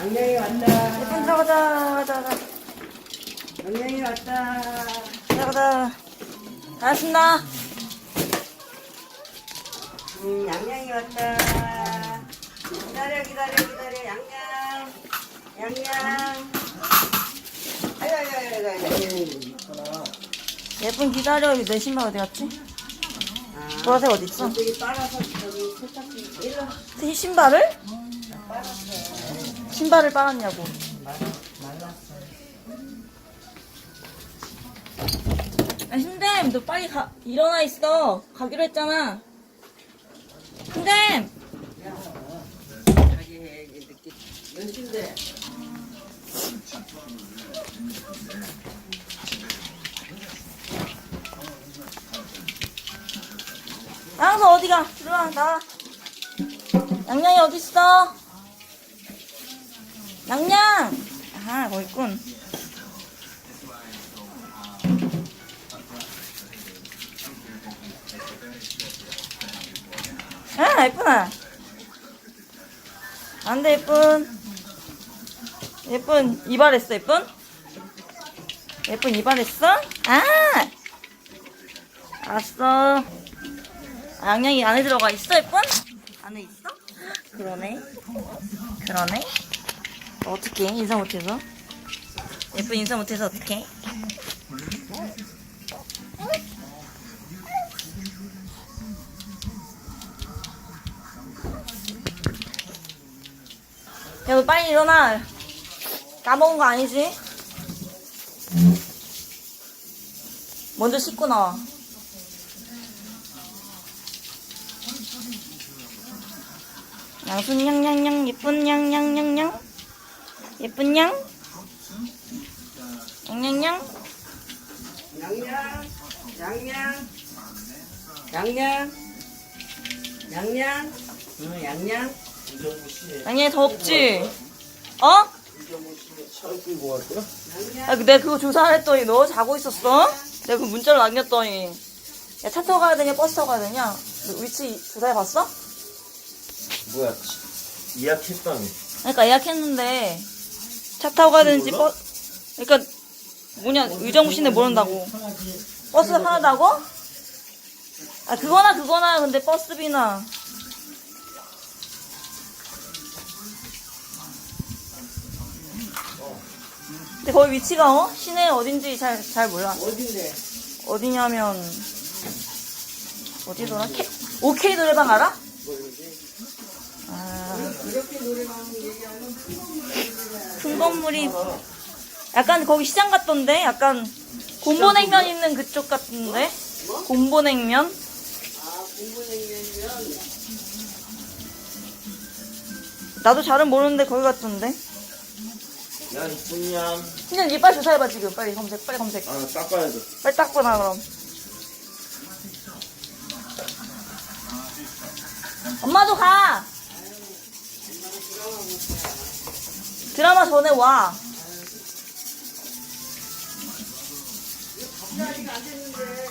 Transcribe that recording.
양양이 왔다. 예쁜 들어가자, 가자, 가자. 양양이 왔다. 들어가자. 알았습니다. 음, 양양이 왔다. 기다려, 기다려, 기다려. 양양. 양양. 아유, 아유, 아유, 아유, 아유. 예쁜 기다려. 내 신발 어디 갔지? 아, 보라색 어디 있어? 저기 빨아서 저기 세탁기 일로 이 신발을? 신발을 빨았냐고. 야, 힘댐, 너 빨리 가, 일어나 있어. 가기로 했잖아. 힘댐! 자기 해야지 늦게. 몇 시인데? 양서 어디가? 들어와, 나와. 양양이 어딨어? 양양! 아, 거기 있군. 아, 예쁘나? 안 돼, 예쁜. 예쁜, 이발했어, 예쁜? 예쁜, 이발했어? 아! 알았어. 아, 양양이 안에 들어가 있어, 예쁜? 안에 있어? 그러네. 그러네. 어떻게 인사 못해서? 예쁜 인사 못해서 어떻게? 야, 너 빨리 일어나. 까먹은 거 아니지? 먼저 씻고 나와. 양순 양양양 예쁜 양양양양 예쁜 양 양양양 양양. 양양. 양양. 양양. 응, 양양. 양양 덥지? 어? 아, 내가 그거 조사했더니 너 자고 있었어? 내가 그 문자를 남겼더니 야 차 타고 가야 되냐 버스 타고 가야 되냐 너 위치 조사해 봤어? 뭐야 예약했다니 그러니까 예약했는데 차 타고 가야 되는지 몰라? 버스 그러니까 뭐냐 의정부 씨인데 모른다고 버스 하나다고? 아 그거나 그거나 근데 버스비나 근데 거기 위치가 어? 시내 어딘지 잘, 잘 몰라 어딘데? 어디냐면 어디더라? OK 노래방 알아? 아, 이렇게 노래방 얘기하면 큰 건물이 약간 거기 시장 같던데? 약간 곰보냉면 있는 그쪽 같은데? 곰보냉면? 나도 잘은 모르는데 거기 같던데? 야 진짜 니 빨리 조사해봐 지금 빨리 검색 빨리 검색 아 닦아야 돼 빨리 닦고 나 그럼 엄마도 가 드라마 전에 와. 음.